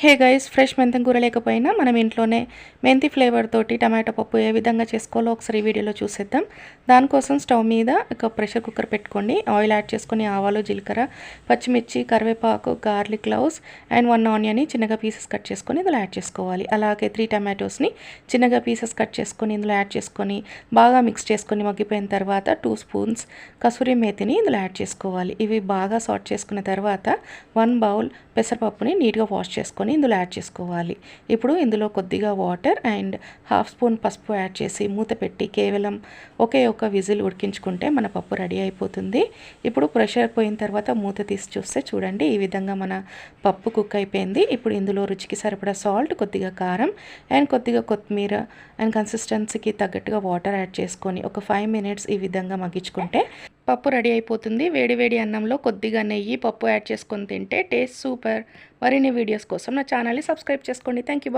Hey guys fresh మెంతం కూర లేకపోయినా మనం ఇంట్లోనే మెంతి ఫ్లేవర్ తోటి టమాటో పప్పు ఏ విధంగా చేసుకోవాలో ఒకసారి వీడియోలో చూసేద్దాం. దానికోసం స్టవ్ మీద ఒక ప్రెషర్ కుక్కర్ పెట్టుకోండి. ఆయిల్ యాడ్ చేసుకొని ఆవాలు జీలకర్ర పచ్చిమిర్చి కరివేపాకు garlic cloves and one onion చిన్నగా పీసెస్ కట్ చేసుకొని ఇందులో యాడ్ చేసుకోవాలి. అలాగే త్రీ టమాటోస్ని చిన్నగా పీసెస్ కట్ చేసుకొని ఇందులో యాడ్ చేసుకొని బాగా మిక్స్ చేసుకొని మగ్గిపోయిన తర్వాత టూ స్పూన్స్ కసూరి మేతిని ఇందులో యాడ్ చేసుకోవాలి. ఇవి బాగా సార్ట్ చేసుకున్న తర్వాత వన్ బౌల్ పెసరపప్పుని నీట్గా వాష్ చేసుకొని ఇందులో యాడ్ చేసుకోవాలి. ఇప్పుడు ఇందులో కొద్దిగా వాటర్ అండ్ హాఫ్ స్పూన్ పసుపు యాడ్ చేసి మూత పెట్టి కేవలం ఒకే ఒక విజిల్ ఉడికించుకుంటే మన పప్పు రెడీ అయిపోతుంది. ఇప్పుడు ప్రెషర్ పోయిన తర్వాత మూత తీసి చూస్తే చూడండి ఈ విధంగా మన పప్పు కుక్ అయిపోయింది. ఇప్పుడు ఇందులో రుచికి సరిపడా సాల్ట్ కొద్దిగా కారం అండ్ కొద్దిగా కొత్తిమీర అండ్ కన్సిస్టెన్సీకి తగ్గట్టుగా వాటర్ యాడ్ చేసుకొని ఒక ఫైవ్ మినిట్స్ ఈ విధంగా మగ్గించుకుంటే పప్పు రెడీ అయిపోతుంది. వేడి వేడి అన్నంలో కొద్దిగా నెయ్యి పప్పు యాడ్ చేసుకొని తింటే టేస్ట్ సూపర్. మరిన్ని వీడియోస్ కోసం నా ఛానల్ని సబ్స్క్రైబ్ చేసుకోండి. Thank you